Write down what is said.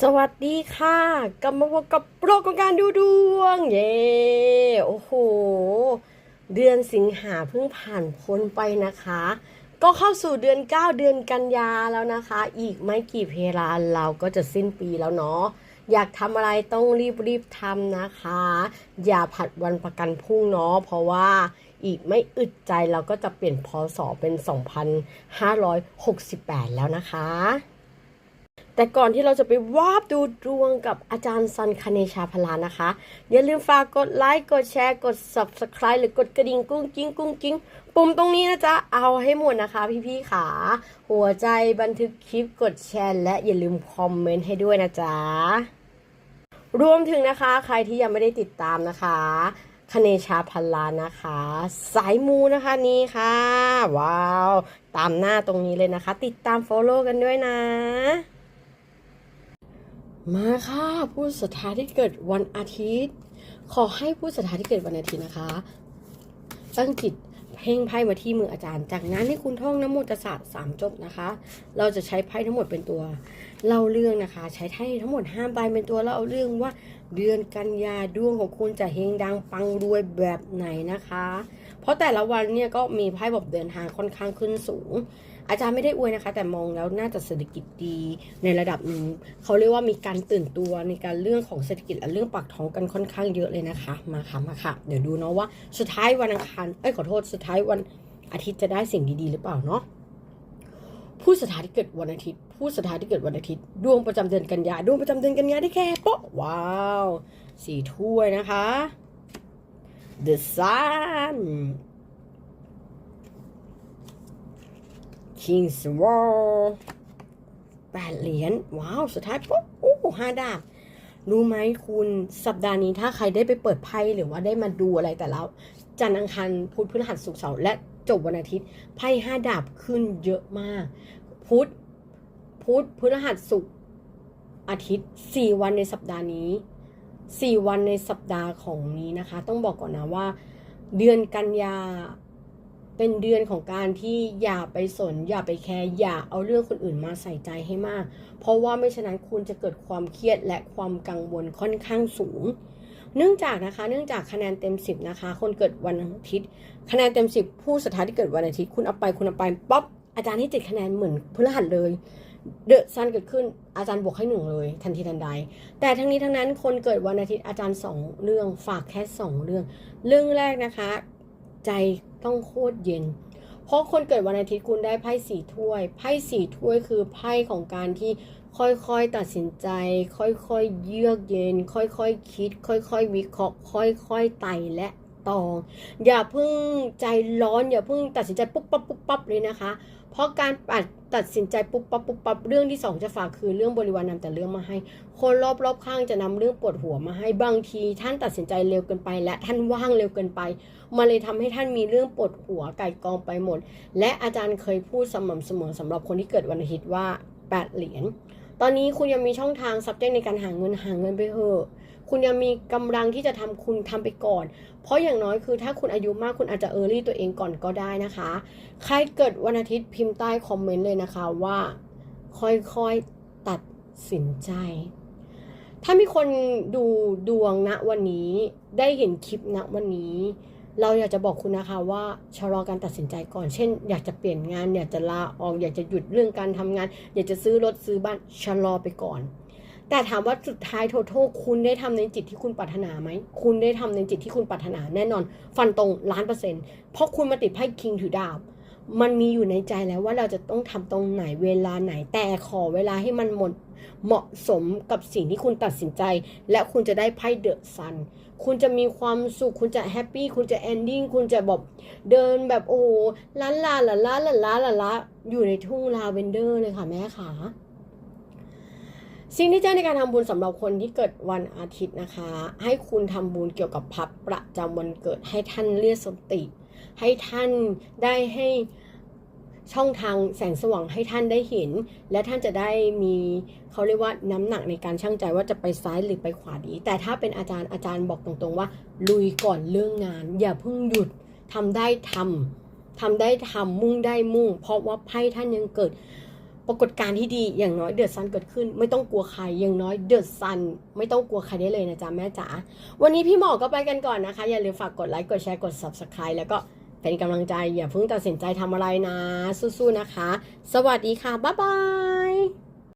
สวัสดีค่ะกลับมาพบกับโปรของการดูดวง เย้โอ้โห เดือนสิงหาเพิ่งผ่านพ้นไปนะคะ ก็เข้าสู่เดือน 9 เดือนกันยาแล้วนะคะ อีกไม่กี่เพลาเราก็จะสิ้นปีแล้วเนาะอยากทำอะไรต้องรีบรีบทำนะคะ อย่าผัดวันประกันพรุ่งเนาะเพราะว่าอีกไม่อึดใจเราก็จะเปลี่ยนพศเป็น 2568 แล้วนะคะ แต่ก่อนที่เราจะไปวาบดูดวงกับอาจารย์ซันคเนชาพลานะคะ อย่าลืมฝากกดไลค์กดแชร์กด subscribe หรือกดกระดิ่งกุ้งกิ้งกุ้งกิ้งปุ่มตรงนี้นะจ๊ะ เอาให้หมดนะคะ พี่ๆขาหัวใจบันทึกคลิปกดแชร์และอย่าลืมคอมเมนต์ให้ด้วยนะจ๊ะ รวมถึงนะคะ ใครที่ยังไม่ได้ติดตามนะคะคเนชาพันลานะคะ สายมูนะคะนี่ค่ะ ว้าว ตามหน้าตรงนี้เลยนะคะ ติดตาม follow กันด้วยนะ มาค่ะผู้ศรัทธาที่เกิดวันอาทิตย์ ขอให้ผู้ศรัทธาที่เกิดวันอาทิตย์นะคะตั้งจิตเพ่งไพ่มาที่มืออาจารย์ จากนั้นให้คุณท่องน้ำมนต์ศาสตร์สามจบนะคะ เราจะใช้ไพ่ทั้งหมดเป็นตัวเล่าเรื่องนะคะ ใช้ไพ่ทั้งหมดห้าใบเป็นตัวเล่าเรื่องว่าเดือนกันยาดวงของคุณจะเฮงดังปังรวยแบบไหนนะคะ เพราะแต่ละวันเนี่ยก็มีไพ่บอกเดินทางค่อนข้างขึ้นสูง อาจารย์ไม่ได้อวยนะคะ แต่มองแล้วน่าจะเศรษฐกิจดีในระดับหนึ่งเขาเรียกว่ามีการตื่นตัวในการเรื่องของเศรษฐกิจและเรื่องปากท้องกันค่อนข้างเยอะเลยนะคะ มาค่ะมาค่ะ เดี๋ยวดูเนาะว่าสุดท้ายวันอังคารเอ้ยขอโทษสุดท้ายวันอาทิตย์จะได้สิ่งดีๆหรือเปล่าเนาะผู้สถานที่เกิดวันอาทิตย์ ผู้สถานที่เกิดวันอาทิตย์ ดวงประจำเดือนกันยาดวงประจำเดือนกันยาได้แค่โป๊ะว้าวสี่ถ้วยนะคะ The Sun King's War แปดเหรียญว้าว สุดท้ายปุ๊บโอ้ห้าดาบรู้ไหมคุณสัปดาห์นี้ถ้าใครได้ไปเปิดไพ่หรือว่าได้มาดูอะไรแต่แล้วจันทร์อังคารพุธพฤหัสศุกร์เสาร์และจบวันอาทิตย์ไพ่ห้าดาบขึ้นเยอะมาก พุธพุธพฤหัสศุกร์อาทิตย์สี่วันในสัปดาห์นี้สี่วันในสัปดาห์ของนี้นะคะ ต้องบอกก่อนนะว่า เดือนกันยา เป็นเดือนของการที่อย่าไปสน อย่าไปแคร์อย่าเอาเรื่องคนอื่นมาใส่ใจให้มาก เพราะว่าไม่ฉะนั้นคุณจะเกิดความเครียดและความกังวลค่อนข้างสูง เนื่องจากนะคะ เนื่องจากคะแนนเต็ม 10 นะคะ คนเกิดวันอาทิตย์ คะแนนเต็ม 10 ผู้สถานที่เกิดวันอาทิตย์ คุณเอาไปคุณเอาไปป๊อปอาจารย์ให้เจ็ดคะแนนเหมือนพฤหัสเลยเดอะซันเกิดขึ้นอาจารย์บวกให้หนึ่งเลย ทันทีทันใด แต่ทั้งนี้ทั้งนั้นคนเกิดวันอาทิตย์อาจารย์สองเรื่องฝากแค่สองเรื่อง เรื่องแรกนะคะ ใจ ต้องโคตรเย็น เพราะคนเกิดวันอาทิตย์คุณได้ไพ่สี่ถ้วย ไพ่สี่ถ้วยคือไพ่ของการที่ค่อยๆตัดสินใจ ค่อยๆเยือกเย็น ค่อยๆคคิด ค่อยๆวิเคราะห์ ค่อยๆไต่และ ตอง อย่าเพิ่งใจร้อน อย่าเพิ่งตัดสินใจปุ๊บปั๊บปุ๊บปั๊บเลยนะคะ เพราะการปัดตัดสินใจปุ๊บปั๊บปุ๊บปั๊บเรื่องที่สองจะฝากคือเรื่องบริวารนำแต่เรื่องมาให้ คนรอบๆข้างจะนำเรื่องปวดหัวมาให้บางที ท่านตัดสินใจเร็วเกินไป และท่านว่างเร็วเกินไปมันเลยทำให้ท่านมีเรื่องปวดหัวไก่กองไปหมด และอาจารย์เคยพูดสม่ำเสมอสำหรับคนที่เกิดวันอาทิตย์ว่า8เหรียญตอนนี้คุณยังมีช่องทาง subject ในการหาเงินหาเงินไปเถอะ คุณยังมีกำลังที่จะทำคุณทำไปก่อน เพราะอย่างน้อยคือถ้าคุณอายุมากคุณอาจจะเออรี่ตัวเองก่อนก็ได้นะคะ ใครเกิดวันอาทิตย์พิมพ์ใต้คอมเมนต์เลยนะคะว่า ค่อยๆตัดสินใจ ถ้ามีคนดูดวงณวันนี้ได้เห็นคลิปณวันนี้เราอยากจะบอกคุณนะคะว่าชะลอการตัดสินใจก่อน เช่น อยากจะเปลี่ยนงาน อยากจะลาออก อยากจะหยุดเรื่องการทำงาน อยากจะซื้อรถซื้อบ้านชะลอไปก่อน แต่ถามว่าสุดท้ายโทโทคุณได้ทำในจิตที่คุณปรารถนาไหม คุณได้ทำในจิตที่คุณปรารถนาแน่นอน ฟันตรงล้านเปอร์เซ็นต์เพราะคุณมาติดไพ่คิงถือดาบมันมีอยู่ในใจแล้วว่าเราจะต้องทำตรงไหนเวลาไหนแต่ขอเวลาให้มันหมดเหมาะสมกับสิ่งที่คุณตัดสินใจ และคุณจะได้ไพ่เดอะซันคุณจะมีความสุข คุณจะแฮปปี้คุณจะแอนดิ้งคุณจะแบบเดินแบบโอ้ล้านลาละล้าละล้าละละอยู่ในทุ่งลาเวนเดอร์เลยค่ะแม่ขา สิ่งที่แจ้งในการทำบุญสำหรับคนที่เกิดวันอาทิตย์นะคะ ให้คุณทำบุญเกี่ยวกับพับประจำวันเกิดให้ท่านเรียกสติ ให้ท่านได้ให้ช่องทางแสงสว่างให้ท่านได้เห็น และท่านจะได้มีเขาเรียกว่าน้ำหนักในการชั่งใจว่าจะไปซ้ายหรือไปขวาดี แต่ถ้าเป็นอาจารย์อาจารย์บอกตรงๆว่า ลุยก่อนเรื่องงาน อย่าเพิ่งหยุดทำได้ทำทำได้ทำมุ่งได้มุ่ง เพราะว่าไพ่ท่านยังเกิด ปรากฏการณ์ที่ดีอย่างน้อยเดือดซันเกิดขึ้น ไม่ต้องกลัวใครอย่างน้อยเดือดซัน ไม่ต้องกลัวใครได้เลยนะจ๊ะแม่จ๋าวันนี้พี่หมอก็ไปกันก่อนนะคะ อย่าลืมฝากกดไลค์กดแชร์กด subscribe แล้วก็เป็นกำลังใจอย่าเพิ่งตัดสินใจทำอะไรนะ สู้ๆนะคะ สวัสดีค่ะ บ๊ายบาย